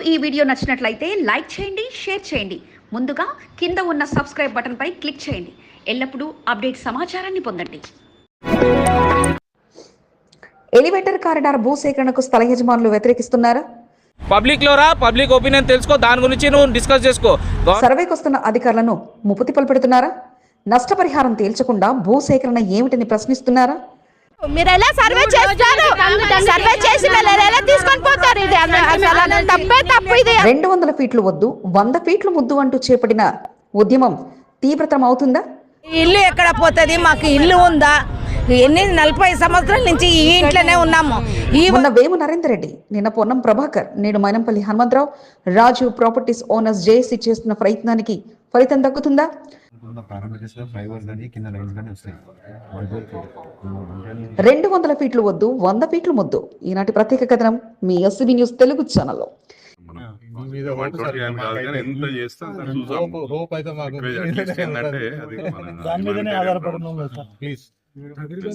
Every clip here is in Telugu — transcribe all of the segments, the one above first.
మీకు ఈ వీడియో నచ్చినట్లయితే లైక్ చేయండి షేర్ చేయండి. ముందుగా కింద ఉన్న సబ్స్క్రైబ్ బటన్పై క్లిక్ చేయండి. ఎల్లప్పుడూ అప్డేట్ సమాచారాన్ని పొందండి. ఎలివేటర్ కారిడార్ భూసేకరణకు స్థల యజమానులు వ్యతిరేకిస్తున్నారా? పబ్లిక్లో రా పబ్లిక్ ఒపీనియన్ తెలుసుకో దాని గురించి నువ్వు డిస్కస్ చేసుకో. సర్వేకి వస్తున్న అధికారులను ముప్పుతి పలుపెడుతున్నారా నష్టపరిహారం తేల్చకుండా భూసేకరణ ఏమిటని ప్రశ్నిస్తున్నారా? మీరు ఎలా సర్వే చేస్తారు? సర్వే చేసి ఎలా తీసుకొని పోతారు? ఇది తప్పే తప్పు ఇది. రెండు వందల ఫీట్లు వద్దు వంద ఫీట్లు ముద్దు అంటూ చేపట్టిన ఉద్యమం తీవ్రతరం అవుతుందా? ఇల్లు ఎక్కడ పోతుంది? మాకు ఇల్లు ఉందా? ఎన్ని నలభై సంవత్సరాల నుంచి ఈ ఇంట్లోనే ఉన్నాము. ఈ మొన్న వేము నరేందర్ రెడ్డి నిన్న పొన్నం ప్రభాకర్ నేడు Mynampally Hanumantharao Raju properties owners JAC చేస్తున్న ప్రయత్నానికి ఫలితం దక్కుతుందా? రెండు వందల ఫీట్లు వద్దు వంద ఫీట్లు ముద్దు. ఈనాటి ప్రత్యేక కథనం మీ ఎస్సీబీ న్యూస్ తెలుగు ఛానల్లో. ప్లీజ్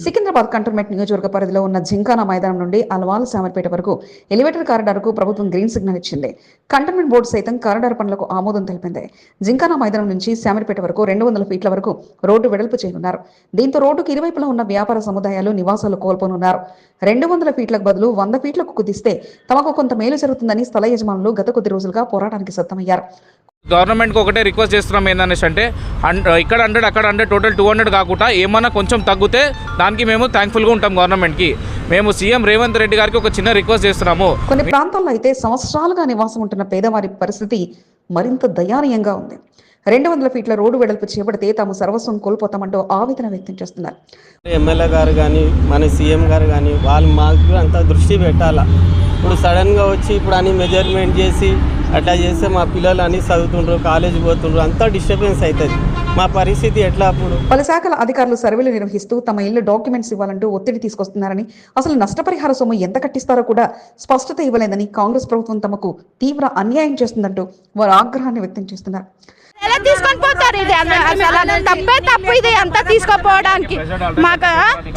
సికింద్రాబాద్ కంటోన్మెంట్ నియోజకవర్గ పరిధిలో ఉన్న జింకానా మైదానం నుండి అల్వాల్ శామర్పేట వరకు ఎలివేటర్ కారిడార్కు ప్రభుత్వం గ్రీన్ సిగ్నల్ ఇచ్చింది. కంటోన్మెంట్ బోర్డు సైతం కారిడార్ పనులకు ఆమోదం తెలిపింది. జింకానా మైదానం నుంచి శామర్పేట వరకు రెండు వందల ఫీట్ల వరకు రోడ్డు వెడల్పు చేయనున్నారు. దీంతో రోడ్డుకు ఇరువైపులా ఉన్న వ్యాపార సముదాయాలు నివాసాలు కోల్పోనున్నారు. రెండు వందల ఫీట్లకు బదులు వంద ఫీట్లకు కుదిస్తే తమకు కొంత మేలు జరుగుతుందని స్థల యజమానులు గత కొద్ది రోజులుగా పోరాటానికి సిద్ధమయ్యారు. గవర్నమెంట్కి ఒకటే రిక్వెస్ట్ చేస్తున్నాం ఏంటనేసి అంటే ఇక్కడ హండ్రెడ్ అక్కడ హండ్రెడ్ టోటల్ టూ హండ్రెడ్ కాకుండా ఏమన్నా కొంచెం తగ్గితే దానికి మేము థ్యాంక్ఫుల్గా ఉంటాం గవర్నమెంట్కి. మేము సీఎం రేవంత్ రెడ్డి గారికి ఒక చిన్న రిక్వెస్ట్ చేస్తున్నాము. కొన్ని ప్రాంతాల్లో అయితే సంవత్సరాలుగా నివాసం ఉంటున్న పేదవారి పరిస్థితి మరింత దయానీయంగా ఉంది. రెండు వందల ఫీట్ల రోడ్డు వెడల్పు చేపడితే తాము సర్వస్వం కోల్పోతామంటూ ఆవేదన వ్యక్తం చేస్తున్నారు. ఎమ్మెల్యే గారు కానీ మన సీఎం గారు కానీ వాళ్ళు మాకు అంత దృష్టి పెట్టాలా. ఇప్పుడు సడన్గా వచ్చి ఇప్పుడు అని మెజర్మెంట్ చేసి అట్లా చేస్తే మా పిల్లలు అన్ని చదువుతుండ్రు కాలేజీ పోతుండ్రు అంతా డిస్టర్బెన్స్ అవుతుంది మా పరిస్థితి ఎట్లా అప్పుడు? పలు శాఖల అధికారులు సర్వేలు నిర్వహిస్తూ తమ ఇల్లు డాక్యుమెంట్స్ ఇవ్వాలంటూ ఒత్తిడి తీసుకొస్తున్నారని అసలు నష్టపరిహార సొమ్ము ఎంత కట్టిస్తారో కూడా స్పష్టత ఇవ్వలేదని కాంగ్రెస్ ప్రభుత్వం తమకు తీవ్ర అన్యాయం చేస్తుందంటూ వారు ఆగ్రహాన్ని వ్యక్తం చేస్తున్నారు. ఎలా తీసుకొని పోతారు ఇది? అసలు తప్పే తప్పు ఇది అంతా తీసుకుపోవడానికి. మాకు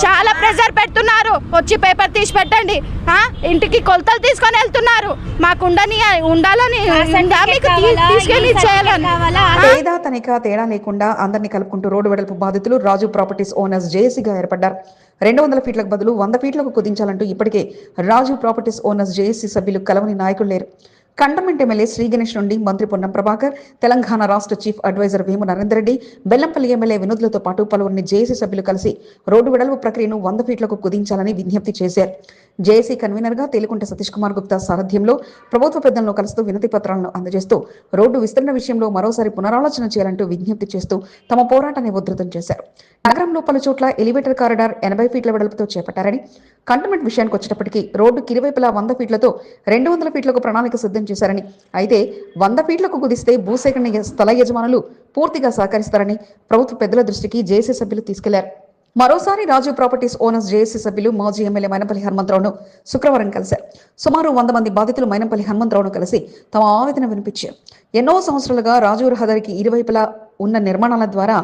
చాలా ప్రెషర్ పెడుతున్నారు. వచ్చి పేపర్ తీసి పెట్టండి. ఆ, ఇంటికి కొలతలు తీసుకొని వెళ్తున్నారు. మాకు ఉండని ఉండాలని మీకు తీసుకెళ్ళి చేయాలని? పేద తనిఖ తేడా లేకుండా అందరినీ కలుపుకుంటూ రోడ్డు వెడల్పు బాధితులు రాజు ప్రాపర్టీస్ ఓనర్స్ జేఏసీగా ఏర్పడ్డారు. రెండు వందల ఫీట్లకు బదులు వంద ఫీట్లకు కుదించాలంటూ ఇప్పటికే రాజు ప్రాపర్టీస్ ఓనర్స్ జేఏసీ సభ్యులు కలవని నాయకులు లేరు. కంటమెంట్ ఎమ్మెల్యే శ్రీ గణేష్ నుండి మంత్రి పొన్నం ప్రభాకర్ తెలంగాణ రాష్ట్ర chief adviser Vemu Narender Reddy Bellampalli MLA వినోద్లతో పాటు పలువురిని జేఏసీ సభ్యులు కలిసి రోడ్డు వెడల్పు ప్రక్రియను వంద ఫీట్లకు కుదించాలని విజ్ఞప్తి చేశారు. జేఏసీ కన్వీనర్గా తేలికుంట సతీష్ కుమార్ గుప్తా సారథ్యంలో ప్రభుత్వ పెద్దలను కలుస్తూ వినతి పత్రాలను అందజేస్తూ రోడ్డు విస్తరణ విషయంలో మరోసారి పునరాలోచన చేయాలంటూ విజ్ఞప్తి చేస్తూ తమ పోరాటాన్ని ఉధృతం చేశారు. నగరంలో పలు చోట్ల ఎలివేటర్ కారిడార్ ఎనభై ఫీట్ల వెడల్పుతో చేపట్టారని కంటోన్మెంట్ విషయానికి వచ్చేటప్పటికి రోడ్డుకి ఇరువైపులా వంద ఫీట్లతో రెండు వందల ఫీట్లకు ప్రణాళిక సిద్ధం చేశారని అయితే వంద ఫీట్లకు కుదిస్తే భూసేకరణ స్థల యజమానులు పూర్తిగా సహకరిస్తారని ప్రభుత్వ పెద్దల దృష్టికి జేసీ సభ్యులు తీసుకెళ్ళారు. మరోసారి రాజు ప్రాపర్టీస్ ఓనర్స్ జేఏసీ సభ్యులు మాజీ ఎమ్మెల్యే మైనపల్లి హనుమంతరావును శుక్రవారం కలిశారు. సుమారు వంద మంది బాధితులు మైనపల్లి హనుమంతరావును కలిసి తమ ఆవేదన వినిపించారు. ఎన్నో సంవత్సరాలుగా రాజు రహదారికి ఇరువైపులా ఉన్న నిర్మాణాల ద్వారా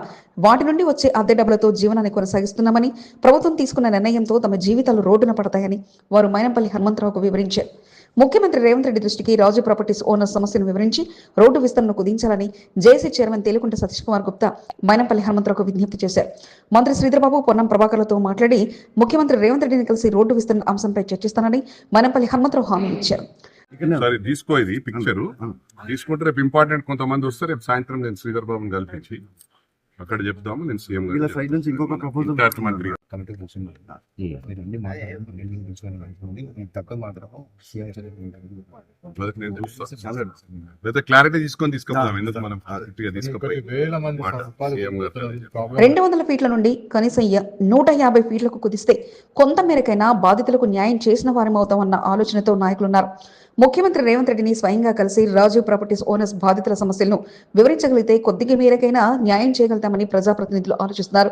వాటి నుండి వచ్చే అద్దె డబ్బులతో జీవనాన్ని కొనసాగిస్తున్నామని ప్రభుత్వం తీసుకున్న నిర్ణయంతో తమ జీవితాలు రోడ్డున పడతాయని వారు మైనంపల్లి హనుమంతరావుకు వివరించారు. ముఖ్యమంత్రి రేవంత్ రెడ్డి దృష్టికి రాజు ప్రాపర్టీస్ ఓనర్ సమస్యను వివరించి రోడ్డు విస్తరణను కుదించాలని జేసీ చైర్మన్ తేలుకుంట సతీష్ కుమార్ గుప్తా మైనంపల్లి హనుమంతరావుకు విజ్ఞప్తి చేశారు. మంత్రి శ్రీధర్బాబు పొన్నం ప్రభాకర్లతో మాట్లాడి ముఖ్యమంత్రి రేవంత్ రెడ్డిని కలిసి రోడ్డు విస్తరణ అంశంపై చర్చిస్తానని మైనంపల్లి హనుమంతరావు హామీ ఇచ్చారు. సరే తీసుకో ఇది పిక్చర్ తీసుకుంటే రేపు ఇంపార్టెంట్ కొంతమంది వస్తే రేపు సాయంత్రం నేను శ్రీధర్ బాబుని కల్పించి అక్కడ చెప్దాము నేను సీఎం వీళ్ళ సైడ్ నుంచి ఇంకొక ప్రపోజల్ విద్యార్థి మంత్రి కమిటీ కూర్చుంది మీరు అన్ని మాట్లాడండి నేను కూర్చొని అనుకోండి నేను తక్కువ మాత్రం లేదా క్లారిటీ తీసుకొని ఎందుకు మనం రెండు వందల ఫీట్ల నుండి కనీసం నూట యాభై ఫీట్లకు కుదిస్తే కొంత మేరకైనా బాధితులకు న్యాయం చేసిన వారమవుతామన్న ఆలోచనతో నాయకులున్నారు. ముఖ్యమంత్రి రేవంత్ రెడ్డిని స్వయంగా కలిసి రాజు ప్రాపర్టీస్ ఓనర్స్ బాధితుల సమస్యలను వివరించగలిగితే కొద్దిగా మేరకైనా న్యాయం చేయగలుగుతామని ప్రజాప్రతినిధులు ఆలోచిస్తున్నారు.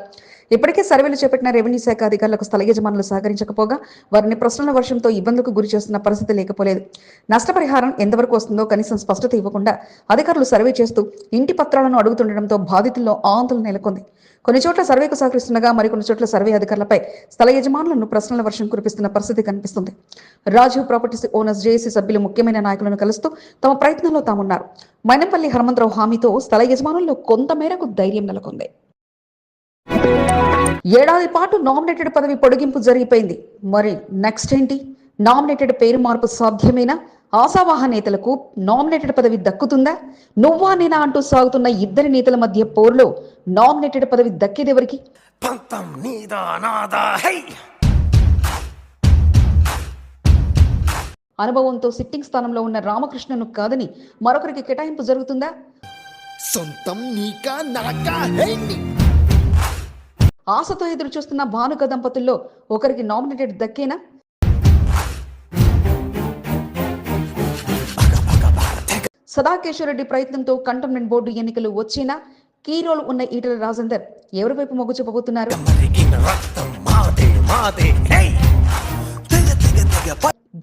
ఇప్పటికే సర్వేలు చేపట్టిన రెవెన్యూ శాఖ అధికారులకు స్థల యజమానులు సహకరించకపోగా వారిని ప్రశ్నల వర్షంతో ఇబ్బందులకు గురి చేస్తున్న పరిస్థితి లేకపోలేదు. నష్టపరిహారం ఎంతవరకు వస్తుందో కనీసం స్పష్టత ఇవ్వకుండా అధికారులు సర్వే చేస్తూ ఇంటి పత్రాలను అడుగుతుండటంతో బాధితుల్లో ఆందోళన నెలకొంది. కొన్ని చోట్ల సర్వేకు సహకరిస్తుండగా మరికొన్ని చోట్ల సర్వే అధికారులపై స్థల యజమానులను ప్రశ్నల వర్షం కురిపిస్తున్న పరిస్థితి కనిపిస్తుంది. రాజీవ్ ప్రాపర్టీస్ ఓనర్స్ జేఏసీ సభ్యులు ముఖ్యమైన నాయకులను కలుస్తూ తమ ప్రయత్నంలో తామున్నారు. మైనంపల్లి హనుమంతరావు హామీతో స్థల యజమానుల్లో కొంతమేరకు ధైర్యం నెలకొంది. ఏడాది పాటు నామినేటెడ్ పదవి పొడిగింపు జరిగిపోయింది. మరి నెక్స్ట్ ఏంటి? నామినేటెడ్ పేరు మార్పు సాధ్యమేనా? ఆశావాహ నేతలకు నామినేటెడ్ పదవి దక్కుతుందా? నువ్వా నేనా అంటూ సాగుతున్న ఇద్దరి నేతల మధ్య పోరులో నామినేటెడ్ పదవి దక్కేదెవరికి నాదా హై! అనుభవంతో సిట్టింగ్ స్థానంలో ఉన్న రామకృష్ణను కాదని మరొకరికి కేటాయింపు జరుగుతుందా? సొంతం నీకా నాకా ఆశతో ఎదురు చూస్తున్న భానుక దంపతుల్లో ఒకరికి నామినేటెడ్ దక్కేనా? సదాకేశ్వరరెడ్డి ప్రయత్నంతో కంటోన్మెంట్ బోర్డు ఎన్నికలు వచ్చినా? కీ రోల్ ఉన్న ఈటల రాజేందర్ ఎవరి వైపు మొగ్గు చూపబోతున్నారు?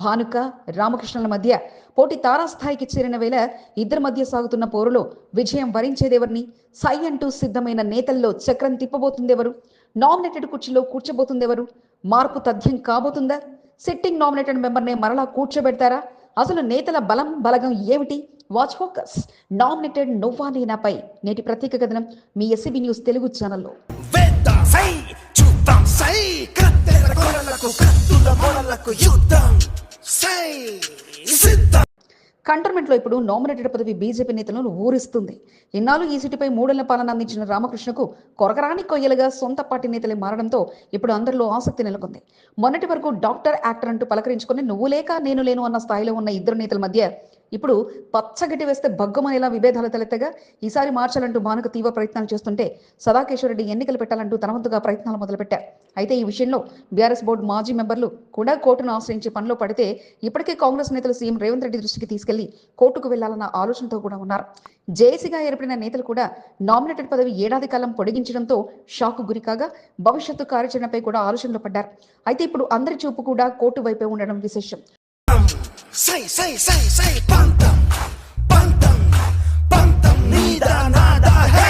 భానుక రామకృష్ణుల మధ్య పోటీ తారాస్థాయికి చేరిన వేళ ఇద్దరి మధ్య సాగుతున్న పోరులో విజయం వరించేదెవరిని? సై అంటూ సిద్ధమైన నేతల్లో చక్రం తిప్పబోతుందెవరు? నామినేటెడ్ కుర్చీలో కూర్చోబోతుందెవరు? మార్పు తథ్యం కాబోతుందా? సిట్టింగ్ నామినేటెడ్ మెంబర్నే మరలా కూర్చోబెడతారా? అసలు నేతల బలం బలగం ఏమిటి? Watch focus. నామినేటెడ్ నువ్వా నేనాపై నేటి ప్రత్యేక కథనం మీ ఎస్సీబీ న్యూస్ తెలుగు ఛానల్లో. చూద్దాం సై. కొరలకు కత్తుల మొరలకు యుద్ధం. కంటర్మెంట్లో ఇప్పుడు నామినేటెడ్ పదవి బీజేపీ నేతలను ఊరిస్తుంది. ఇన్నాళ్ళు ఈ సీటుపై మూడేళ్ళ పాలన అందించిన రామకృష్ణకు కొరకరాని కొయ్యలుగా సొంత పార్టీ నేతలే మారడంతో ఇప్పుడు అందరిలో ఆసక్తి నెలకొంది. మొన్నటి వరకు డాక్టర్ యాక్టర్ అంటూ పలకరించుకొని నువ్వు లేక నేను లేను అన్న స్థాయిలో ఉన్న ఇద్దరు నేతల మధ్య ఇప్పుడు పచ్చగడ్డి వేస్తే భగ్గుమనేలా విభేదాలు తలెత్తగా? ఈసారి మార్చాలంటూ భానుక తీవ్ర ప్రయత్నాలు చేస్తుంటే సదాకేశ్వరరెడ్డి ఎన్నికలు పెట్టాలంటూ తనవంతుగా ప్రయత్నాలు మొదలుపెట్టారు అయితే ఈ విషయంలో బీఆర్ఎస్ బోర్డు మాజీ మెంబర్లు కూడా కోర్టును ఆశ్రయించి పనిలో పడితే ఇప్పటికే కాంగ్రెస్ నేతలు సీఎం రేవంత్ రెడ్డి దృష్టికి తీసుకెళ్ళి కోర్టుకు వెళ్ళాలన్న ఆలోచనతో కూడా ఉన్నారు. జేఏసీగా ఏర్పడిన నేతలు కూడా నామినేటెడ్ పదవి ఏడాది కాలం పొడిగించడంతో షాక్ గురి కాగా భవిష్యత్తు కార్యాచరణపై కూడా ఆలోచనలు పడ్డారు. అయితే ఇప్పుడు అందరి చూపు కూడా కోర్టు వైపే ఉండడం విశేషం. సై సై సై సై పంతం పంతం పంతం నీదా నాదా హై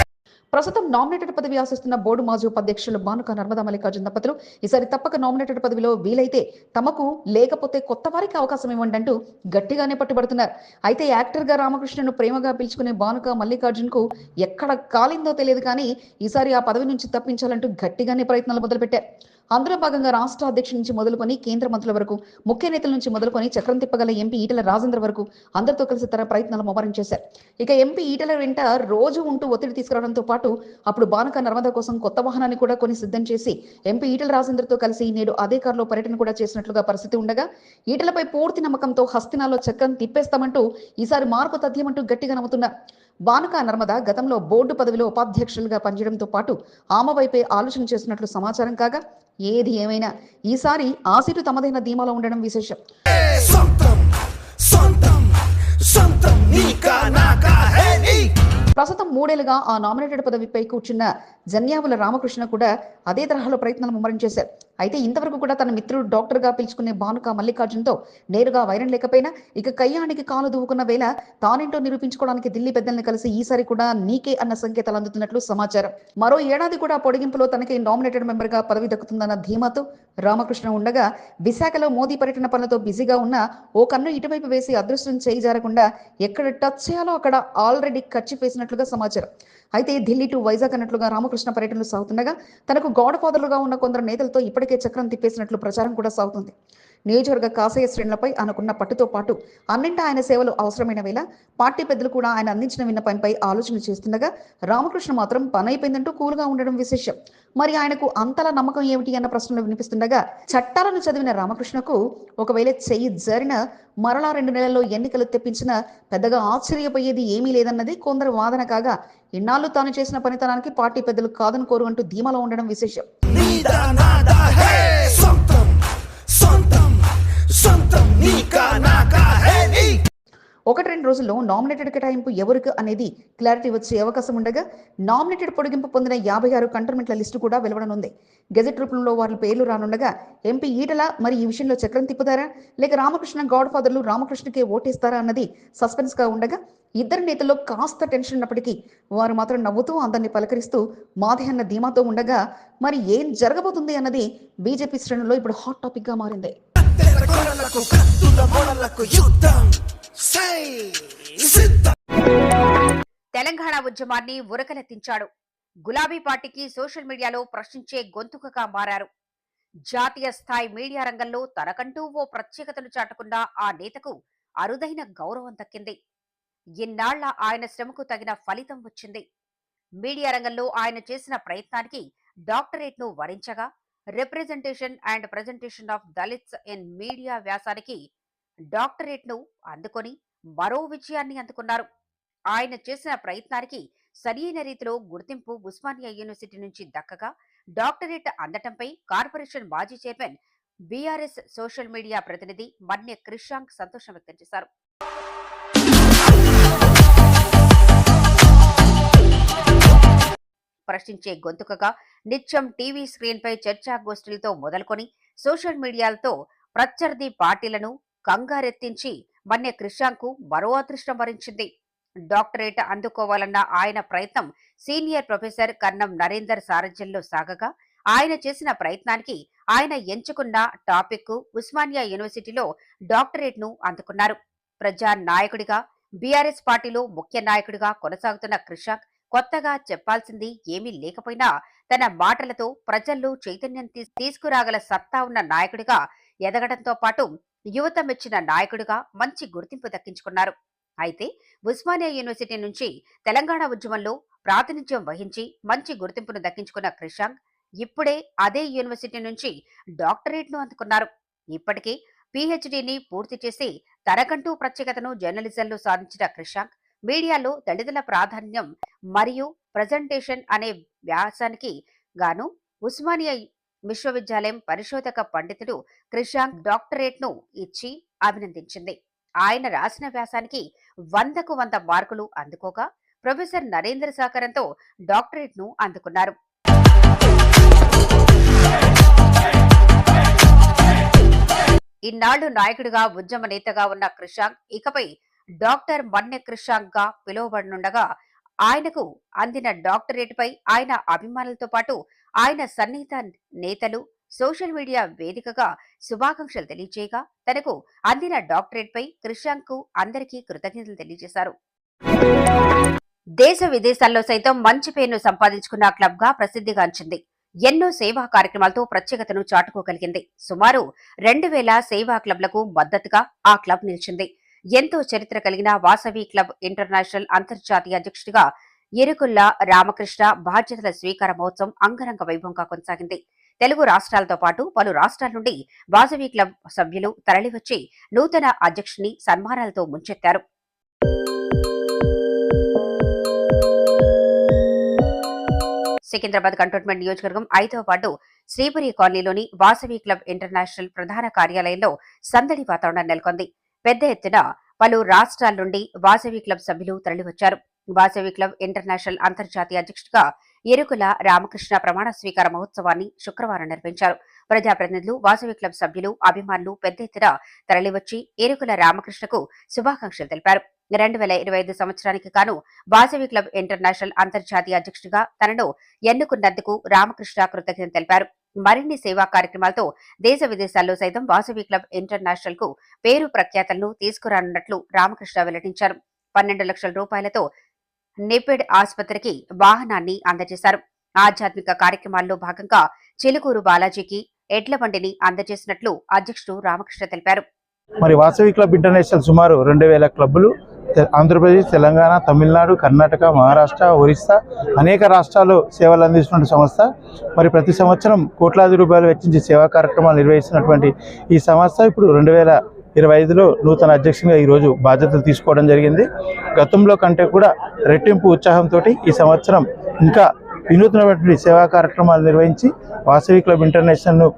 ప్రస్తుతం నామినేటెడ్ పదవి ఆశిస్తున్న బోర్డు మాజీ ఉపాధ్యక్షులు భానుక నర్మదా మల్లికార్జున దంపతులు ఈసారి తప్పక నామినేటెడ్ పదవిలో వీలైతే తమకు లేకపోతే కొత్త వారికి అవకాశం ఇవ్వండి అంటూ గట్టిగానే పట్టుబడుతున్నారు. అయితే యాక్టర్గా రామకృష్ణను ప్రేమగా పిలుచుకునే భానుక మల్లికార్జున్కు ఎక్కడ కాలిందో తెలియదు కానీ ఈసారి ఆ పదవి నుంచి తప్పించాలంటూ గట్టిగానే ప్రయత్నాలు మొదలుపెట్టారు. అందులో భాగంగా రాష్ట్ర అధ్యక్షుల నుంచి మొదలుకొని కేంద్ర మంత్రుల వరకు ముఖ్య నేతల నుంచి మొదలుకొని చక్రం తిప్పగల ఎంపీ ఈటల రాజేంద్ర వరకు అందరితో కలిసి తన ప్రయత్నాలు ముమ్మరం చేశారు. ఇక ఎంపీ ఈటల వెంట రోజు ఉంటూ ఒత్తిడి తీసుకురావడంతో పాటు అప్పుడు బానక నర్మద కోసం కొత్త వాహనాన్ని కూడా కొని సిద్ధం చేసి ఎంపీ ఈటల రాజేంద్రతో కలిసి నేడు అదే కారులో పర్యటన కూడా చేసినట్లుగా పరిస్థితి ఉండగా ఈటలపై పూర్తి నమ్మకంతో హస్తినాలో చక్రం తిప్పేస్తామంటూ ఈసారి మార్పు తథ్యమంటూ గట్టిగా నమ్ముతున్నారు. బానక నర్మద గతంలో బోర్డు పదవిలో ఉపాధ్యక్షులుగా పనిచేయడంతో పాటు ఆమె వైపే ఆలోచన చేస్తున్నట్లు సమాచారం కాగా ఏది ఏమైనా ఈసారి ఆ సీటు తమదైన ధీమాలో ఉండడం విశేషం. ప్రస్తుతం మూడేళ్ళుగా ఆ నామినేటెడ్ పదవిపై కూర్చున్న జన్యావుల రామకృష్ణ కూడా అదే తరహాలో ప్రయత్నాలు ముమ్మరం చేశారు. అయితే ఇంతవరకు కూడా తన మిత్రుడు డాక్టర్గా పిలుచుకునే భానుక మల్లికార్జున్తో నేరుగా వైరం లేకపోయినా ఇక కయ్యానికి కాలు దువ్వుకున్న వేళ తానేంటో నిరూపించుకోవడానికి ఢిల్లీ పెద్దల్ని కలిసి ఈసారి కూడా నీకే అన్న సంకేతాలు అందుతున్నట్లు సమాచారం. మరో ఏడాది కూడా పొడిగింపులో తనకి నామినేటెడ్ మెంబర్గా పదవి దక్కుతుందన్న ధీమాతో రామకృష్ణ ఉండగా విశాఖలో మోదీ పర్యటన పనులతో బిజీగా ఉన్న ఓ కన్ను ఇటువైపు వేసి అదృష్టం చేయి జారకుండా ఎక్కడ టచ్ చేయాలో అక్కడ ఆల్రెడీ ఖర్చు వేసినట్లుగా సమాచారం. అయితే ఢిల్లీ టు వైజాగ్ అన్నట్లుగా రామకృష్ణ పర్యటనలు సాగుతుండగా తనకు గాడ్ ఫాదర్లుగా ఉన్న కొందరు నేతలతో ఇప్పటికే చక్రం తిప్పేసినట్లు ప్రచారం కూడా సాగుతుంది. నియోజకవర్గ కాసయ్య శ్రేణులపై ఆయనకున్న పట్టుతో పాటు అన్నింటా ఆయన సేవలు అవసరమైన వేళ పార్టీ పెద్దలు కూడా ఆయన అందించిన విన్నపంపై ఆలోచన చేస్తుండగా రామకృష్ణ మాత్రం పని అయిపోయిందంటూ కూల్గా ఉండడం విశేషం. మరి ఆయనకు అంతలా నమ్మకం ఏమిటి అన్న ప్రశ్నలు వినిపిస్తుండగా చట్టాలను చదివిన రామకృష్ణకు ఒకవేళ చెయ్యి జరిన మరలా రెండు నెలల్లో ఎన్నికలు తెప్పించిన పెద్దగా ఆశ్చర్యపోయేది ఏమీ లేదన్నది కొందరు వాదన కాగా ఇన్నాళ్ళు తాను చేసిన పనితనానికి పార్టీ పెద్దలు కాదనుకోరు అంటూ ధీమాలో ఉండడం విశేషం. నీదా నాదా హై సొంతం సొంతం సొంతం నీకా నాకా హై నీ ఒకటి రెండు రోజుల్లో నామినేటెడ్ కేటాయింపు ఎవరికి అనేది క్లారిటీ వచ్చే అవకాశం ఉండగా నామినేటెడ్ పొడిగింపు పొందిన యాభై ఆరు కంటోన్మెంట్ల లిస్టు కూడా వెలువడనుంది. గెజెట్ రూపంలో వారి పేర్లు రానుండగా ఎంపీ ఈటల మరి ఈ విషయంలో చక్రం తిప్పుతారా? లేక రామకృష్ణ గాడ్ ఫాదర్లు రామకృష్ణకే ఓటేస్తారా అన్నది సస్పెన్స్గా ఉండగా ఇద్దరు నేతల్లో కాస్త టెన్షన్ ఉన్నప్పటికీ వారు మాత్రం నవ్వుతూ అందరినీ పలకరిస్తూ మాది అన్న ధీమాతో ఉండగా మరి ఏం జరగబోతుంది అన్నది బీజేపీ శ్రేణుల్లో ఇప్పుడు హాట్ టాపిక్గా మారింది. సై తెలంగాణ ఉద్యమాన్ని ఉరకలెత్తించాడు. గులాబీ పార్టీకి సోషల్ మీడియాలో ప్రశ్నించే గొంతుకగా మారారు. జాతీయ స్థాయి మీడియా రంగంలో తనకంటూ ఓ ప్రత్యేకతను చాటుకున్న ఆ నేతకు అరుదైన గౌరవం దక్కింది. ఇన్నాళ్ళ ఆయన శ్రమకు తగిన ఫలితం వచ్చింది. మీడియా రంగంలో ఆయన చేసిన ప్రయత్నానికి డాక్టరేట్ను వరించగా representation and presentation of Dalits in media వ్యాసానికి డాక్టరేట్ను అందుకొని మరో విజయాన్ని అందుకున్నారు. ఆయన చేసిన ప్రయత్నానికి సరియైన రీతిలో గుర్తింపు ఉస్మానియా యూనివర్సిటీ నుంచి దక్కగా డాక్టరేట్ అందటంపై కార్పొరేషన్ మాజీ చైర్మన్ బీఆర్ఎస్ సోషల్ మీడియా ప్రతినిధి మన్య క్రిషాంక్ సంతోషం వ్యక్తం చేశారు. ప్రశ్నించే గొంతుకగా నిత్యం టీవీ స్క్రీన్పై చర్చాగోష్ఠులతో మొదలుకొని సోషల్ మీడియాలతో ప్రత్యర్థి పార్టీలను కంగారెత్తించి మన్య క్రిషాంకు మరో అదృష్టం వరించింది. డాక్టరేట్ అందుకోవాలన్న ఆయన ప్రయత్నం సీనియర్ ప్రొఫెసర్ కన్నం నరేందర్ సారథ్యంలో సాగగా ఆయన చేసిన ప్రయత్నానికి ఆయన ఎంచుకున్న టాపిక్ ఉస్మానియా యూనివర్సిటీలో డాక్టరేట్ను అందుకున్నారు. ప్రజా నాయకుడిగా బీఆర్ఎస్ పార్టీలో ముఖ్య నాయకుడిగా కొనసాగుతున్న క్రిషాక్ కొత్తగా చెప్పాల్సింది ఏమీ లేకపోయినా తన మాటలతో ప్రజల్లో చైతన్యం తీసుకురాగల సత్తా ఉన్న నాయకుడిగా ఎదగడంతో పాటు యువత మెచ్చిన నాయకుడిగా మంచి గుర్తింపు దక్కించుకున్నారు. అయితే ఉస్మానియా యూనివర్సిటీ నుంచి తెలంగాణ ఉద్యమంలో ప్రాతినిధ్యం వహించి మంచి గుర్తింపును దక్కించుకున్న క్రిషాంగ్ ఇప్పుడే అదే యూనివర్సిటీ నుంచి డాక్టరేట్ను అందుకున్నారు. ఇప్పటికీ పీహెచ్డీని పూర్తి చేసి తనకంటూ ప్రత్యేకతను జర్నలిజంలో సాధించిన క్రిషాంక్ మీడియాలో దళితుల ప్రాధాన్యం మరియు ప్రజెంటేషన్ అనే వ్యాసానికి గాను ఉస్మానియా విశ్వవిద్యాలయం పరిశోధక పండితుడు క్రిషాంక్ డాక్టరేట్ను ఇచ్చి అభినందించింది. ఆయన రాసిన వ్యాసానికి వందకు వంద మార్కులు అందుకోగా ప్రొఫెసర్ నరేంద్ర సహకారంతో డాక్టరేట్ను అందుకున్నారు. ఇన్నాళ్ళు నాయకుడిగా ఉద్యమ నేతగా ఉన్న క్రిషాంక్ ఇకపై డాక్టర్ మన్నె క్రిషాంక్గా పిలువబడనుండగా ఆయనకు అందిన డాక్టరేట్ పై ఆయన అభిమానులతో పాటు ఆయన సన్నిహిత నేతలు సోషల్ మీడియా వేదికగా శుభాకాంక్షలు తెలియజేయగా తనకు అందిన డాక్టరేట్ పై క్రిషాంక్కు అందరికీ కృతజ్ఞతలు తెలియజేశారు. దేశ విదేశాల్లో సైతం మంచి పేరును సంపాదించుకున్న క్లబ్గా ప్రసిద్ధిగాంచింది ఎన్నో సేవా కార్యక్రమాలతో ప్రత్యేకతను చాటుకోగలిగింది. సుమారు రెండు వేల సేవా క్లబ్లకు మద్దతుగా ఆ క్లబ్ నిలిచింది. ఎంతో చరిత్ర కలిగిన వాసవి క్లబ్ ఇంటర్నేషనల్ అంతర్జాతీయ అధ్యక్షుడిగా ఎరుకుల్లా రామకృష్ణ బాధ్యతల స్వీకార మహోత్సవం అంగరంగ వైభవంగా కొనసాగింది. తెలుగు రాష్ట్రాలతో పాటు పలు రాష్ట్రాల నుండి వాసవి క్లబ్ సభ్యులు తరలివచ్చి నూతన అధ్యక్షుని సన్మానాలతో ముంచెత్తారు. సికింద్రాబాద్ కంటోన్మెంట్ నియోజకవర్గం ఐదవ వార్డు శ్రీపురి కాలనీలోని వాసవి క్లబ్ ఇంటర్నేషనల్ ప్రధాన కార్యాలయంలో సందడి వాతావరణం నెలకొంది. పెద్ద ఎత్తున పలు రాష్ట్రాల నుండి వాసవి క్లబ్ సభ్యులు తరలివచ్చారు. వాసవి క్లబ్ ఇంటర్నేషనల్ అంతర్జాతీయ అధ్యక్షుడిగా ఎరుకుల రామకృష్ణ ప్రమాణ స్వీకార మహోత్సవాన్ని శుక్రవారం నిర్వహించారు. ప్రజాప్రతినిధులు వాసవి క్లబ్ సభ్యులు అభిమానులు పెద్ద ఎత్తున తరలివచ్చి ఎరుకుల రామకృష్ణకు శుభాకాంక్షలు తెలిపారు. రెండు వేల ఇరవై ఐదు సంవత్సరానికి గాను వాసవి క్లబ్ ఇంటర్నేషనల్ అంతర్జాతీయ అధ్యక్షుడిగా తనను ఎన్నుకున్నందుకు రామకృష్ణ కృతజ్ఞత తెలిపారు. మరిన్ని సేవా కార్యక్రమాలతో దేశ విదేశాల్లో సైతం వాసవి క్లబ్ ఇంటర్నేషనల్కు పేరు ప్రఖ్యాతలను తీసుకురానున్నట్లు రామకృష్ణ వెల్లడించారు. పన్నెండు లక్షల రూపాయలతో నిపిడ్ ఆసుపత్రికి వాహనాన్ని అందజేశారు. ఆధ్యాత్మిక కార్యక్రమాల్లో భాగంగా చిలుకూరు బాలాజీకి ఎడ్ల బండిని అందజేసినట్లు అధ్యక్షుడు రామకృష్ణ తెలిపారు. మరి వాసవి క్లబ్ ఇంటర్నేషనల్ సుమారు రెండు వేల క్లబ్బులు ఆంధ్రప్రదేశ్ తెలంగాణ తమిళనాడు కర్ణాటక మహారాష్ట్ర ఒరిస్సా అనేక రాష్ట్రాల్లో సేవలు అందిస్తున్న సంస్థ. మరి ప్రతి సంవత్సరం కోట్లాది రూపాయలు వెచ్చించి సేవా కార్యక్రమాలు నిర్వహిస్తున్నటువంటి ఈ సంస్థ ఇప్పుడు రెండు వేల ఇరవై ఐదులో నూతన అధ్యక్షునిగా ఈరోజు బాధ్యతలు తీసుకోవడం జరిగింది. గతంలో కంటే కూడా రెట్టింపు ఉత్సాహంతో ఈ సంవత్సరం ఇంకా వినూత్నమైనటువంటి సేవా కార్యక్రమాలు నిర్వహించి వాసవి క్లబ్ ఇంటర్నేషనల్ను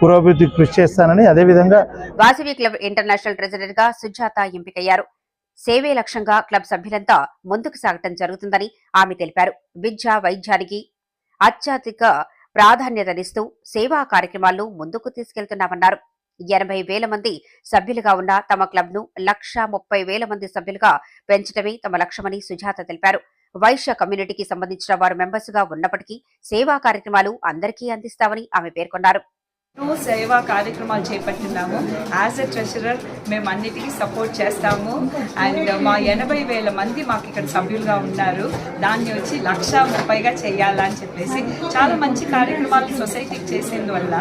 పురోభివృద్ధికి కృషి చేస్తానని అదేవిధంగా వాసవి క్లబ్ ఇంటర్నేషనల్ ప్రెసిడెంట్గా సుజాత ఎంపికయ్యారు. సేవే లక్ష్యంగా క్లబ్ సభ్యులంతా ముందుకు సాగటం జరుగుతుందని ఆమె తెలిపారు. విద్య వైద్యానికి అత్యధిక ప్రాధాన్యతనిస్తూ సేవా కార్యక్రమాలను ముందుకు తీసుకెళ్తున్నామన్నారు. ఎనభై వేల మంది సభ్యులుగా ఉన్న తమ క్లబ్ను లక్ష ముప్పై వేల మంది సభ్యులుగా పెంచడమే తమ లక్ష్యమని సుజాత తెలిపారు. వైశ్య కమ్యూనిటీకి సంబంధించిన వారు మెంబర్స్గా ఉన్నప్పటికీ సేవా కార్యక్రమాలు అందరికీ అందిస్తామని ఆమె పేర్కొన్నారు. సేవా కార్యక్రమాలు చేపట్టినాము. యాజ్ ఎ ట్రెషరర్ మేము అన్నిటికీ సపోర్ట్ చేస్తాము. అండ్ మా ఎనభై వేల మంది మాకు ఇక్కడ సభ్యులుగా ఉన్నారు. దాన్ని వచ్చి లక్ష ముప్పైగా చేయాలని చెప్పేసి చాలా మంచి కార్యక్రమాలు సొసైటీకి చేసేందువల్ల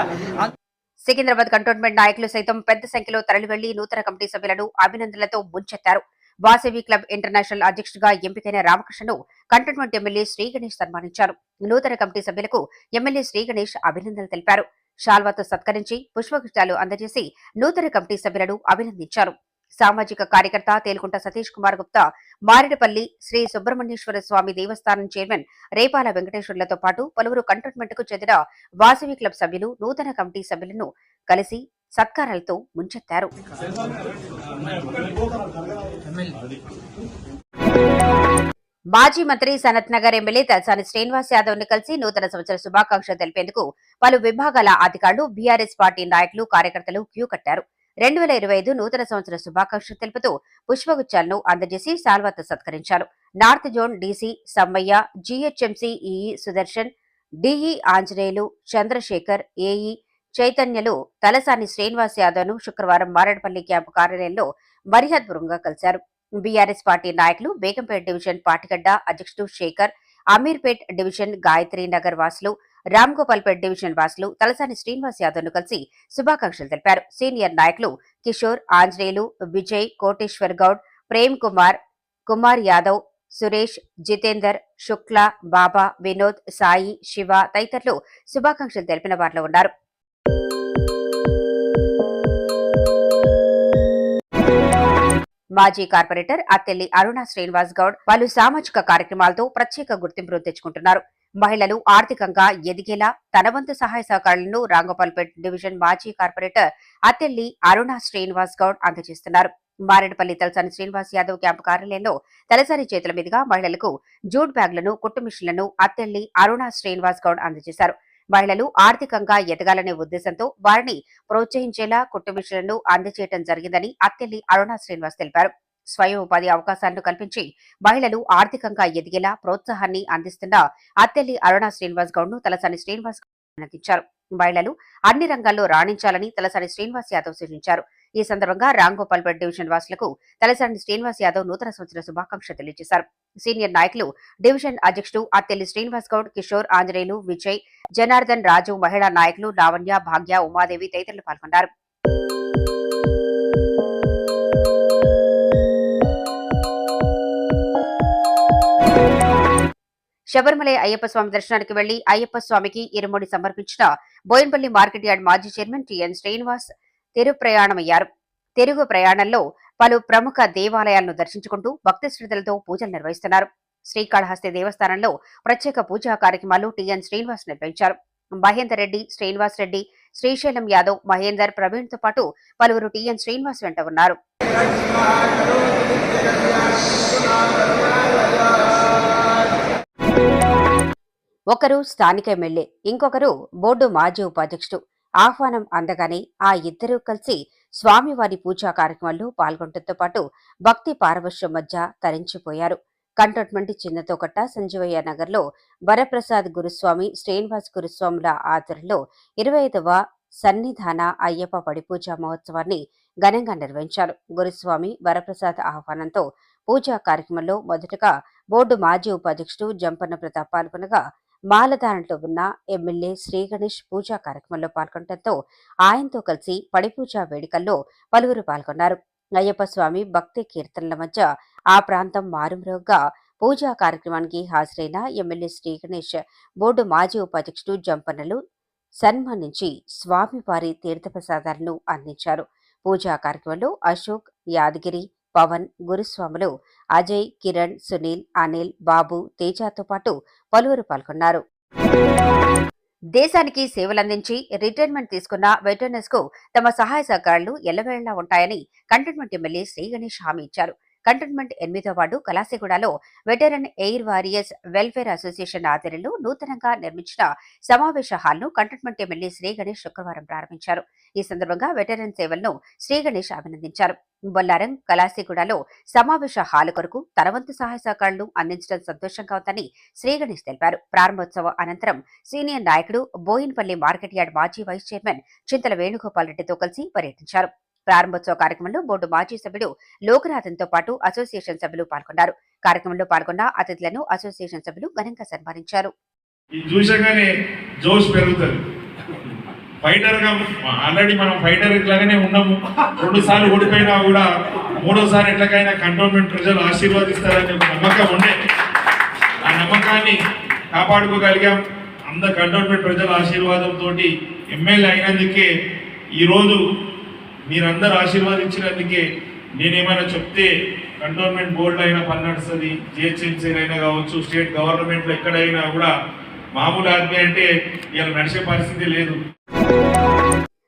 సికింద్రాబాద్ కంటోన్మెంట్ నాయకులు సైతం పెద్ద సంఖ్యలో తరలివెళ్ళి నూతన కమిటీ సభ్యులను అభినందనలతో ముంచెత్తారు. వాసవి క్లబ్ ఇంటర్నేషనల్ అధ్యక్షుడిగా ఎంపికైన రామకృష్ణను కంటోన్మెంట్ ఎమ్మెల్యే శ్రీ గణేష్ సన్మానించారు. నూతన కమిటీ సభ్యులకు ఎమ్మెల్యే శ్రీ గణేష్ అభినందనలు తెలిపారు. షాల్వాతో సత్కరించి పుష్పగుష్టాలు అందజేసి నూతన కమిటీ సభ్యులను అభినందించారు. సామాజిక కార్యకర్త తేలుకుంట సతీష్ కుమార్ గుప్తా మారేడుపల్లి శ్రీ సుబ్రహ్మణ్యేశ్వర స్వామి దేవస్థానం చైర్మన్ రేపాల వెంకటేశ్వర్లతో పాటు పలువురు కంటోన్మెంట్కు చెందిన వాసవి క్లబ్ సభ్యులు నూతన కమిటీ సభ్యులను కలిసి సత్కారాలతో ముంచెత్తారు. మాజీ మంత్రి సనత్ నగర్ ఎమ్మెల్యే తలసాని శ్రీనివాస్ యాదవ్ను కలిసి నూతన సంవత్సర శుభాకాంక్షలు తెలిపేందుకు పలు విభాగాల అధికారులు బీఆర్ఎస్ పార్టీ నాయకులు కార్యకర్తలు క్యూ కట్టారు. రెండు వేల ఇరవై ఐదు నూతన సంవత్సర శుభాకాంక్షలు తెలుపుతూ పుష్పగుచ్చాలను అందజేసి శాల్వాతో సత్కరించారు. North zone DC Sammaiah GHMC EE Sudarshan DE Anjaneyulu Chandrasekhar AE చైతన్యలు Talasani Srinivas యాదవ్ను శుక్రవారం మారేడుపల్లి క్యాంపు కార్యాలయంలో మర్యాదపూర్వకంగా కలిశారు. బీఆర్ఎస్ పార్టీ నాయకులు బేగంపేట డివిజన్ పాటిగడ్డ అధ్యక్షుడు శేఖర్ అమీర్పేట్ డివిజన్ గాయత్రి నగర్ వాసులు రామ్ గోపాల్పేట్ డివిజన్ వాసులు తలసాని శ్రీనివాస్ యాదవ్ను కలిసి శుభాకాంక్షలు తెలిపారు. సీనియర్ నాయకులు కిషోర్ ఆంజనేయులు విజయ్ కోటేశ్వర్ గౌడ్ ప్రేమ్ కుమార్ కుమార్ యాదవ్ సురేష్ జితేందర్ శుక్ల బాబా వినోద్ సాయి శివ తదితరులు శుభాకాంక్షలు తెలిపిన వారిలో ఉన్నారు. మాజీ కార్పొరేటర్ అత్తెల్లి అరుణ శ్రీనివాస్ గౌడ్ పలు సామాజిక కార్యక్రమాలతో ప్రత్యేక గుర్తింపును తెచ్చుకుంటున్నారు. మహిళలు ఆర్థికంగా ఎదిగేలా తనవంతు సహాయ సహకారాలను రాంగోపాల్పేట్ డివిజన్ మాజీ కార్పొరేటర్ అత్తెల్లి అరుణ శ్రీనివాస్ గౌడ్ అందజేస్తున్నారు. మారేడుపల్లి తలసాని శ్రీనివాస్ యాదవ్ క్యాంపు కార్యాలయంలో తలసాని చేతుల మీదుగా మహిళలకు జూట్ బ్యాగ్లను కుట్టు మిషన్లను అత్తెల్లి అరుణ శ్రీనివాస్ గౌడ్ అందజేశారు. మహిళలు ఆర్థికంగా ఎదగాలనే ఉద్దేశంతో వారిని ప్రోత్సహించేలా కుట్టు మిషన్లను అందజేయడం జరిగిందని అత్తెల్లి అరుణ శ్రీనివాస్ తెలిపారు. స్వయం ఉపాధి అవకాశాలను కల్పించి మహిళలు ఆర్థికంగా ఎదిగేలా ప్రోత్సాహాన్ని అందిస్తున్న అత్తెల్లి అరుణ శ్రీనివాస్ గౌడ్ను తలసాని శ్రీనివాస్ అభినందించారు మహిళలు అన్ని రంగాల్లో రాణించాలని తలసాని శ్రీనివాస్ యాదవ్ సూచించారు. ఈ సందర్భంగా రాంగోపాల్పేట్ డివిజన్ వాసులకు తలసాని శ్రీనివాస్ యాదవ్ నూతన సంవత్సర శుభాకాంక్షలు తెలియజేశారు. సీనియర్ నాయకులు డివిజన్ అధ్యక్షుడు అత్తెల్లి శ్రీనివాస్ గౌడ్ కిషోర్ ఆంజనేయులు విజయ్ జనార్దన్ రాజు మహిళా నాయకులు లావణ్య భాగ్య ఉమాదేవి తదితరులు పాల్గొన్నారు. శబరిమల అయ్యప్ప స్వామి దర్శనానికి వెళ్ళి అయ్యప్ప స్వామికి ఇరుముడి సమర్పించిన బోయిన్పల్లి మార్కెట్ యార్డ్ మాజీ చైర్మన్ టిఎన్ శ్రీనివాస్ తెరు ప్రయాణమయ్యారు. తెరుగు ప్రయాణంలో పలు ప్రముఖ దేవాలయాలను దర్శించుకుంటూ భక్తి శ్రద్ధలతో పూజలు నిర్వహిస్తున్నారు. శ్రీకాళహస్తి దేవస్థానంలో ప్రత్యేక పూజా కార్యక్రమాలు టిఎన్ శ్రీనివాస్ నిర్వహించారు. మహేందర్ రెడ్డి శ్రీనివాస్ రెడ్డి శ్రీశైలం యాదవ్ మహేందర్ ప్రవీణ్తో పాటు పలువురు టిఎన్ శ్రీనివాస్ వెంట ఉన్నారు. ఒకరు స్థానిక ఎమ్మెల్యే ఇంకొకరు బోర్డు మాజీ ఉపాధ్యక్షుడు. ఆహ్వానం అందగానే ఆ ఇద్దరూ కలిసి స్వామివారి పూజా కార్యక్రమాల్లో పాల్గొనడంతో పాటు భక్తి పారవశ్యం మధ్య తరించిపోయారు. కంటోన్మెంట్ చిన్నతోకట్ట సంజీవయ్య నగర్లో వరప్రసాద్ గురుస్వామి శ్రీనివాస్ గురుస్వాముల ఆధ్వర్యంలో ఇరవై ఐదవ సన్నిధాన అయ్యప్ప పడిపూజ మహోత్సవాన్ని ఘనంగా నిర్వహించారు. గురుస్వామి వరప్రసాద్ ఆహ్వానంతో పూజా కార్యక్రమంలో మొదటగా బోర్డు మాజీ ఉపాధ్యక్షుడు జంపన్న ప్రతాప్ పాల్గొనగా మాలధారణలో ఉన్న ఎమ్మెల్యే శ్రీ గణేష్ పూజా కార్యక్రమంలో పాల్గొనడంతో ఆయనతో కలిసి పడిపూజా వేడుకల్లో పలువురు పాల్గొన్నారు. అయ్యప్ప స్వామి భక్తి కీర్తనల మధ్య ఆ ప్రాంతం మారుమ్రోగ్గా పూజా కార్యక్రమానికి హాజరైన ఎమ్మెల్యే శ్రీ గణేష్ బోర్డు మాజీ ఉపాధ్యక్షుడు జంపన్నలు సన్మానించి స్వామివారి తీర్థప్రసాదాలను అందించారు. పూజా కార్యక్రమంలో అశోక్ యాదగిరి పవన్ గురుస్వాములు అజయ్ కిరణ్ సునీల్ అనిల్ బాబు తేజాతో పాటు పలువురు పాల్గొన్నారు. దేశానికి సేవలందించి రిటైర్మెంట్ తీసుకున్న వెటర్నర్స్కు తమ సహాయ సహకారాలు ఎల్లవేళలా ఉంటాయని కంటోన్మెంట్ ఎమ్మెల్యే శ్రీ గణేష్ హామీ ఇచ్చారు. కంటోన్మెంట్ ఎనిమిదో ward కలాసిగూడలో veteran air warriors welfare association ఆధ్వర్యంలో నూతనంగా నిర్మించిన సమావేశ హాల్ను కంటోన్మెంట్ ఎమ్మెల్యే శ్రీ గణేష్ శుక్రవారం ప్రారంభించారు. ఈ సందర్భంగా వెటరన్ సేవలను శ్రీ గణేష్ అభినందించారు. బొల్లారం కలాసిగూడలో సమావేశ హాల్ కొరకు తనవంతు సహాయ సహకారాలను అందించడం సంతోషంగా ఉందని శ్రీగణేష్ తెలిపారు. ప్రారంభోత్సవ అనంతరం సీనియర్ నాయకుడు బోయిన్పల్లి మార్కెట్ యార్డ్ మాజీ వైస్ చైర్మన్ చింతల వేణుగోపాల్ రెడ్డితో కలిసి పర్యటించారు. ప్రారంభోత్సవ కార్యక్రమంలో బోర్డు మాజీ సభ్యుడు లోకనాథన్తో పాటు అసోసియేషన్ సభ్యులు పాల్గొన్నారు. కార్యక్రమంలో పాల్గొన్న అతిథులను అసోసియేషన్ సభ్యులు ఘనంగా సన్మానించారు. చూసగానే జోష్ పెరుగుతుంది. ఫైటర్గా ఆల్రెడీ మనం ఫైటర్ ఇట్లాగానే ఉన్నాము. రెండు సార్లు ఓడిపోయినా కూడా మూడోసారి ఎట్లకైనా కంటోన్మెంట్ ప్రజలు ఆశీర్వాదిస్తారని ఒక నమ్మకం ఉండే. ఆ నమ్మకాన్ని కాపాడుకోగలిగాం. అందరు కంటోన్మెంట్ ప్రజల ఆశీర్వాదంతో ఎమ్మెల్యే అయినందుకే ఈరోజు మీరందరూ ఆశీర్వాదించినందుకే నేనేమైనా చెప్తే కంటోన్మెంట్ బోర్డు అయినా పని నడుస్తుంది జిహెచ్ఎంసీ అయినా కావచ్చు స్టేట్ గవర్నమెంట్లో ఎక్కడైనా కూడా మామూలు ఆద్మీ అంటే ఇలా నడిచే పరిస్థితి లేదు.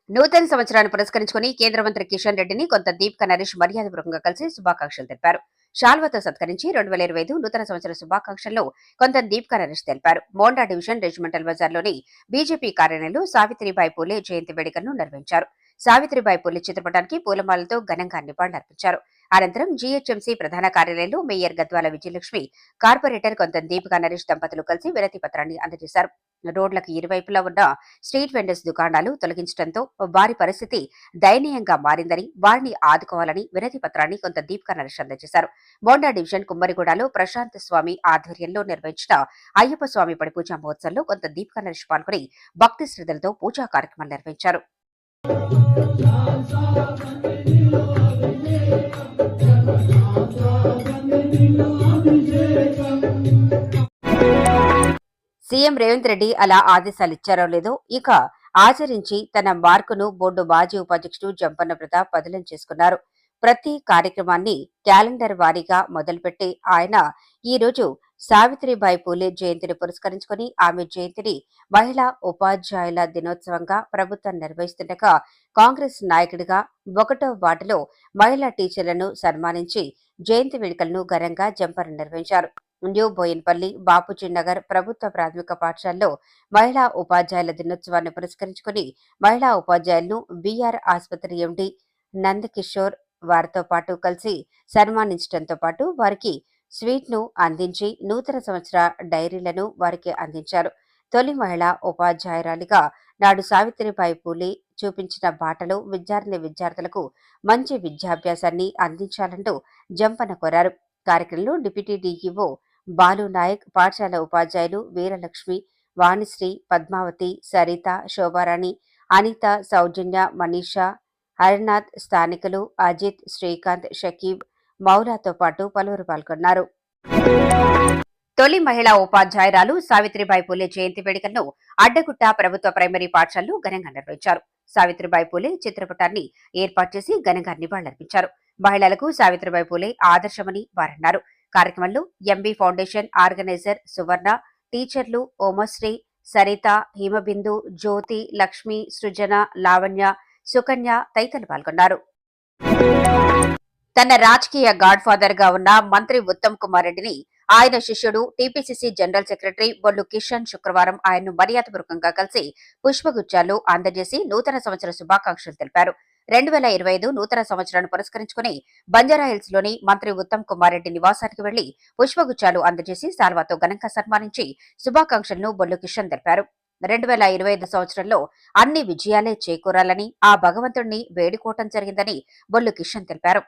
నూతన సంవత్సరాన్ని పురస్కరించుకుని కేంద్ర మంత్రి కిషన్ రెడ్డిని కొంత దీపిక నరేష్ మర్యాదపూర్వకంగా కలిసి శుభాకాంక్షలు తెలిపారు. శాల్వతో సత్కరించి రెండు వేల ఇరవై ఐదు నూతన సంవత్సర శుభాకాంక్షల్లో కొంత దీపిక నరేష్ తెలిపారు. మోండా డివిజన్ రెజిమెంటల్ బజార్లోని బీజేపీ కార్యాలయంలో సావిత్రిబాయి పూలే జయంతి వేడుకను నిర్వహించారు. సావిత్రిబాయి పూలే చిత్రపటానికి పూలమాలతో ఘనంగా నివాళులర్పించారు. అనంతరం జీహెచ్ఎంసీ ప్రధాన కార్యాలయంలో మేయర్ గద్వాల విజయలక్ష్మి కార్పొరేటర్ కొంత దీపికా నరేష్ దంపతులు కలిసి వినతి పత్రాన్ని అందజేశారు. రోడ్లకు ఇరువైపులా ఉన్న స్ట్రీట్ వెండర్స్ దుకాణాలు తొలగించడంతో వారి పరిస్థితి దయనీయంగా మారిందని వారిని ఆదుకోవాలని వినతి పత్రాన్ని కొంత దీపిక నరేష్ అందజేశారు. బోండా డివిజన్ కుమ్మరిగూడలో ప్రశాంత్ స్వామి ఆధ్వర్యంలో నిర్వహించిన అయ్యప్ప స్వామి పడి పూజా మహోత్సవంలో కొంత దీపిక నరేష్ పాల్గొని భక్తి శ్రద్ధలతో పూజా కార్యక్రమాలు నిర్వహించారు. సీఎం రేవంత్ రెడ్డి అలా ఆదేశాలు ఇచ్చారో లేదో ఇక ఆచరించి తన మార్కును బోర్డు మాజీ ఉపాధ్యక్షుడు జంపన్న ప్రతాప్ బదిలం చేసుకున్నారు. ప్రతి కార్యక్రమాన్ని క్యాలెండర్ వారీగా మొదలుపెట్టి ఆయన ఈ రోజు సావిత్రిబాయి పూలే జయంతిని పురస్కరించుకుని ఆమె జయంతిని మహిళా ఉపాధ్యాయుల దినోత్సవంగా ప్రభుత్వం నిర్వహిస్తుండగా కాంగ్రెస్ నాయకుడిగా ఒకటో వార్డులో మహిళా టీచర్లను సన్మానించి జయంతి వేడుకలను ఘనంగా జంపర్ నిర్వహించారు. న్యూ బోయిన్పల్లి బాపూజీ నగర్ ప్రభుత్వ ప్రాథమిక పాఠశాలలో మహిళా ఉపాధ్యాయుల దినోత్సవాన్ని పురస్కరించుకుని మహిళా ఉపాధ్యాయులను బీఆర్ ఆసుపత్రి ఎండి నందకిషోర్ వారితో పాటు కలిసి సన్మానించడంతో పాటు వారికి స్వీట్ను అందించి నూతన సంవత్సర డైరీలను వారికి అందించారు. తొలి మహిళా ఉపాధ్యాయురాలిగా నాడు సావిత్రిబాయి పూలే చూపించిన బాటలో విద్యార్థిని విద్యార్థులకు మంచి విద్యాభ్యాసాన్ని అందించాలంటూ జంపన కోరారు. కార్యక్రమంలో డిప్యూటీ డీఈఓ బాలు నాయక్ పాఠశాల ఉపాధ్యాయులు వీరలక్ష్మి వాణిశ్రీ పద్మావతి సరిత శోభారాణి అనిత సౌజన్య మనీషా హరినాథ్ స్థానికులు అజిత్ శ్రీకాంత్ షకీబ్ మౌలాతో పాటు పలువురు పాల్గొన్నారు. తొలి మహిళా ఉపాధ్యాయురాలు సావిత్రిబాయి పూలే జయంతి వేడుకలను అడ్డగుట్ట ప్రభుత్వ ప్రైమరీ పాఠశాలలో ఘనంగా నిర్వహించారు. సావిత్రిబాయి పూలే చిత్రపటాన్ని ఏర్పాటు చేసి ఘనంగా నివాళులర్పించారు. మహిళలకు సావిత్రిబాయి పూలే ఆదర్శమని వారన్నారు. కార్యక్రమంలో ఎంబీ ఫౌండేషన్ ఆర్గనైజర్ సువర్ణ టీచర్లు ఓమశ్రీ సరిత హిమబిందు జ్యోతి లక్ష్మి సృజన లావణ్య సుకన్య తదితరులు పాల్గొన్నారు. తన రాజకీయ గాడ్ ఫాదర్గా ఉన్న మంత్రి ఉత్తమ్ కుమార్ రెడ్డిని ఆయన శిష్యుడు TPCC general secretary Bollu Kishan శుక్రవారం ఆయన్ను మర్యాదపూర్వకంగా కలిసి పుష్పగుచ్చాలు అందజేసి నూతన సంవత్సర శుభాకాంక్షలు తెలిపారు. రెండు వేల ఇరవై ఐదు నూతన సంవత్సరాన్ని పురస్కరించుకుని బంజారాహిల్స్లోని మంత్రి ఉత్తమ్ కుమార్ రెడ్డి నివాసానికి వెళ్ళి పుష్పగుచ్చాలు అందజేసి సాల్వాతో ఘనంగా సన్మానించి శుభాకాంక్షలను బొల్లు కిషన్ తెలిపారు. రెండు వేల ఇరవై ఐదు సంవత్సరంలో అన్ని విజయాలే చేకూరాలని ఆ భగవంతుణ్ణి వేడుకోవటం జరిగిందని బొల్లు కిషన్ తెలిపారు.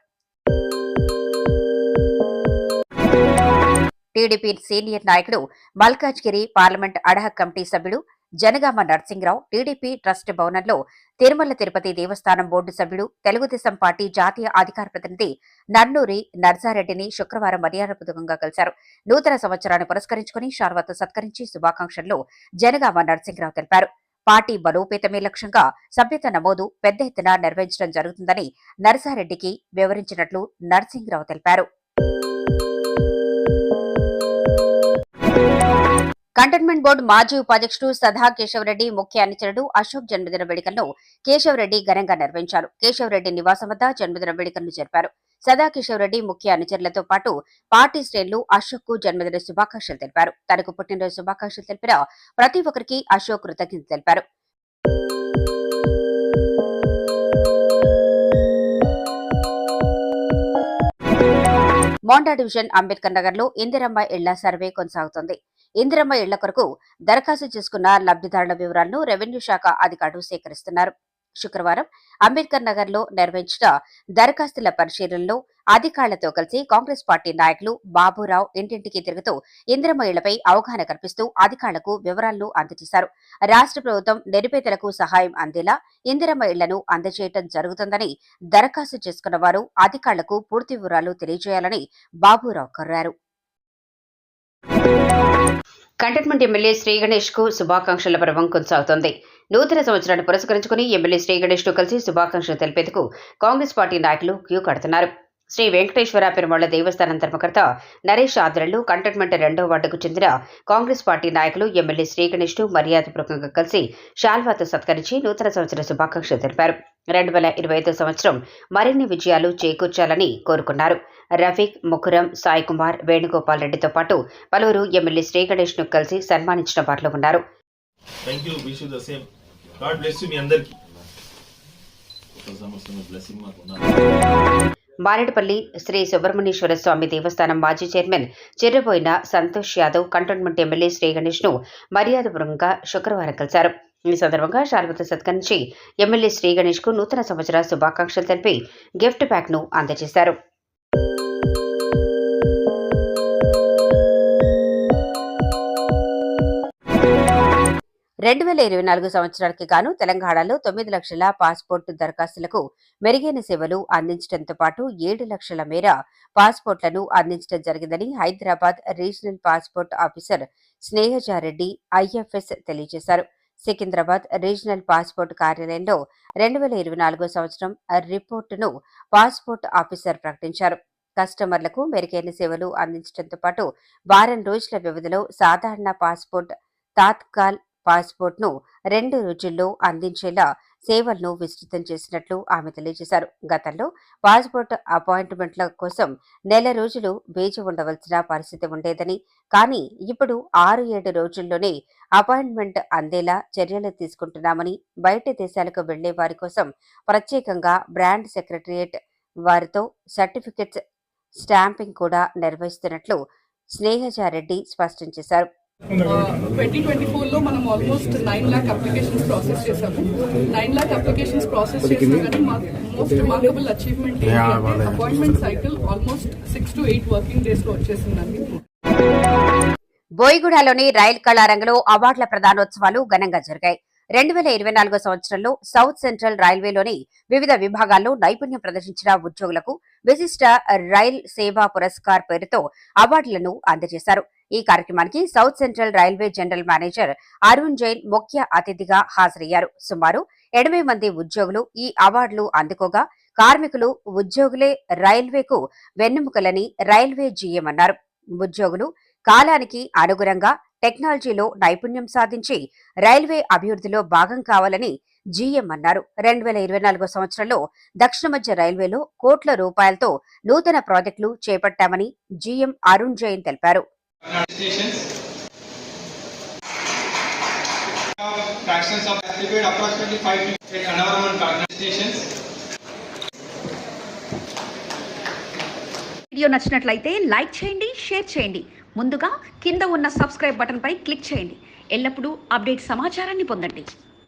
టీడీపీ సీనియర్ నాయకుడు మల్కాజ్గిరి పార్లమెంట్ అడహక్ కమిటీ సభ్యుడు జనగామ నర్సింగ్రావు టీడీపీ ట్రస్ట్ భవనంలో తిరుమల తిరుపతి దేవస్థానం బోర్డు సభ్యుడు తెలుగుదేశం పార్టీ జాతీయ అధికార ప్రతినిధి నన్నూరి నర్సారెడ్డిని శుక్రవారం మర్యాదపూర్వకంగా కలిశారు. నూతన సంవత్సరాన్ని పురస్కరించుకుని షార్వతో సత్కరించి శుభాకాంక్షల్లో జనగామ నర్సింగ్రావు తెలిపారు. పార్టీ బలోపేతమే లక్ష్యంగా సభ్యత నమోదు పెద్ద ఎత్తున నిర్వహించడం జరుగుతుందని నర్సారెడ్డికి వివరించినట్లు నర్సింగ్రావు తెలిపారు. కంటైన్మెంట్ బోర్డు మాజీ ఉపాధ్యక్షుడు సదా కేశవరెడ్డి ముఖ్య అనుచరుడు అశోక్ జన్మదిన వేడుకలను కేశవరెడ్డి ఘనంగా నిర్వహించారు. కేశవరెడ్డి నివాసం వద్ద జన్మదిన వేడుకలను జరిపారు. సదా రెడ్డి ముఖ్య అనుచరులతో పాటు పార్టీ శ్రేణులు అశోక్కు జన్మదిన శుభాకాంక్షలు తెలిపారు. తనకు పుట్టినరోజు శుభాకాంక్షలు తెలిపిన ప్రతి ఒక్కరికి అశోక్ కృతజ్ఞత తెలిపారు. మోండా డివిజన్ అంబేద్కర్ నగర్లో ఇందిరమ్మ ఇళ్ళ సర్వే కొనసాగుతోంది. ఇందిరమ్మ ఇళ్ళ కొరకు దరఖాస్తు చేసుకున్న లబ్ధిదారుల వివరాలను రెవెన్యూ శాఖ అధికారులు సేకరిస్తున్నారు. శుక్రవారం అంబేద్కర్ నగర్లో నిర్వహించిన దరఖాస్తుల పరిశీలనలో అధికారులతో కలిసి కాంగ్రెస్ పార్టీ నాయకులు బాబురావు ఇంటింటికి తిరుగుతూ ఇందిరమ్మ ఇళ్ళపై అవగాహన కల్పిస్తూ అధికారులకు వివరాలను అందజేశారు. రాష్ట్ర ప్రభుత్వం నిరుపేదలకు సహాయం అందేలా ఇందిరమ్మ ఇళ్ళను అందజేయటం జరుగుతుందని దరఖాస్తు చేసుకున్న వారు అధికారులకు పూర్తి వివరాలు తెలియజేయాలని బాబురావు కోరారు. కంటోన్మెంట్ ఎమ్మెల్యే శ్రీ గణేష్కు శుభాకాంక్షల పర్వం కొనసాగుతోంది. నూతన సంవత్సరాన్ని పురస్కరించుకుని ఎమ్మెల్యే శ్రీ గణేష్ను కలిసి శుభాకాంక్షలు తెలిపేందుకు కాంగ్రెస్ పార్టీ నాయకులు క్యూ కడుతున్నారు. శ్రీ వెంకటేశ్వర పెరుమాళ్ళ దేవస్థానం ధర్మకర్త నరేష్ ఆధ్వర్యంలో కంటోన్మెంట్ రెండో వార్డుకు చెందిన కాంగ్రెస్ పార్టీ నాయకులు ఎమ్మెల్యే శ్రీగణేష్ను మర్యాదపూర్వకంగా కలిసి శాల్వాతో సత్కరించి నూతన సంవత్సర శుభాకాంక్షలు తెలిపారు. రెండు వేల ఇరవై ఐదో సంవత్సరం మరిన్ని విజయాలు చేకూర్చాలని కోరుకున్నారు. రఫీక్ ముఖరం సాయి కుమార్ వేణుగోపాల్ రెడ్డితో పాటు పలువురు ఎమ్మెల్యే శ్రీగణేష్ను కలిసి సన్మానించిన వారిలో ఉన్నారు. బ్లెస్సింగ్ మాకు ఉన్నారు శ్రీ సుబ్రహ్మణ్యేశ్వర స్వామి దేవస్థానం మాజీ chairman Cherraboina Santosh Yadav cantonment MLA Sri గణేష్ను మర్యాదపూర్వకంగా శుక్రవారం కలిశారు. ఈ సందర్భంగా శాల్వత సత్కరించి ఎమ్మెల్యే శ్రీ గణేష్కు నూతన సంవత్సర శుభాకాంక్షలు తెలిపి గిఫ్ట్ ప్యాక్ను అందజేశారు. రెండు వేల ఇరవై నాలుగు సంవత్సరానికి గాను తెలంగాణలో తొమ్మిది లక్షల పాస్పోర్ట్ దరఖాస్తులకు మెరుగైన సేవలు అందించడంతో పాటు ఏడు లక్షల మేర పాస్పోర్ట్లను అందించడం జరిగిందని Hyderabad regional passport officer Snehaja Reddy IFS తెలియజేశారు. సికింద్రాబాద్ రీజనల్ పాస్పోర్ట్ కార్యాలయంలో రెండు వేల ఇరవై నాలుగో సంవత్సరం రిపోర్టును పాస్పోర్ట్ ఆఫీసర్ ప్రకటించారు. కస్టమర్లకు మెరుగైన సేవలు అందించడంతో పాటు వారం రోజుల వ్యవధిలో సాధారణ పాస్పోర్ట్ తాత్కాల్ పాస్పోర్ట్ను రెండు రోజుల్లో అందించేలా సేవలను విస్తృతం చేసినట్లు ఆమె తెలియజేశారు. గతంలో పాస్పోర్ట్ అపాయింట్మెంట్ల కోసం నెల రోజులు వేచి ఉండవలసిన పరిస్థితి ఉండేదని కానీ ఇప్పుడు ఆరు ఏడు రోజుల్లోనే అపాయింట్మెంట్ అందేలా చర్యలు తీసుకుంటున్నామని బయట దేశాలకు వెళ్ళే వారి కోసం ప్రత్యేకంగా బ్రాండ్ సెక్రటరియేట్ వారితో సర్టిఫికెట్స్ స్టాంపింగ్ కూడా నిర్వహిస్తున్నట్లు స్నేహజారెడ్డి స్పష్టం చేశారు. ట్వంటీ ట్వంటీ ఫోర్లో మనం almost nine lakh applications process చేసాము నైన్ ల్యాక్ అప్లికేషన్స్ ప్రాసెస్ చేసినా కానీ most remarkable achievement appointment cycle almost six to eight working డేస్లో వచ్చేసిందండి. బోయిగూడలోని రైల్ కళారంగంలో అవార్డుల ప్రదానోత్సవాలు ఘనంగా జరిగాయి. రెండు వేల ఇరవై నాలుగో సంవత్సరంలో సౌత్ సెంట్రల్ రైల్వేలోని వివిధ విభాగాల్లో నైపుణ్యం ప్రదర్శించిన ఉద్యోగులకు విశిష్ట రైల్ సేవా పురస్కార్ పేరుతో అవార్డులను అందజేశారు. ఈ కార్యక్రమానికి South Central Railway general manager Arun Jain ముఖ్య అతిథిగా హాజరయ్యారు. సుమారు ఎనభై మంది ఉద్యోగులు ఈ అవార్డులు అందుకోగా కార్మికులు ఉద్యోగులే రైల్వేకు వెన్నెముకలని రైల్వే జీఎం అన్నారు. ఉద్యోగులు కాలానికి అనుగుణంగా టెక్నాలజీలో నైపుణ్యం సాధించి రైల్వే అభివృద్ధిలో భాగం కావాలని జీఎం అన్నారు. రెండు వేల ఇరవై నాలుగో సంవత్సరంలో దక్షిణ మధ్య రైల్వేలో కోట్ల రూపాయలతో నూతన ప్రాజెక్టులు చేపట్టామని జీఎం అరుణ్ జైన్ తెలిపారు. Fractions of applied approximately 5 to in environment organizations. Video నచ్చినట్లయితే లైక్ చేయండి షేర్ చేయండి. ముందుగా కింద ఉన్న సబ్స్క్రైబ్ బటన్పై క్లిక్ చేయండి. ఎల్లప్పుడూ అప్డేట్ సమాచారాన్ని పొందండి.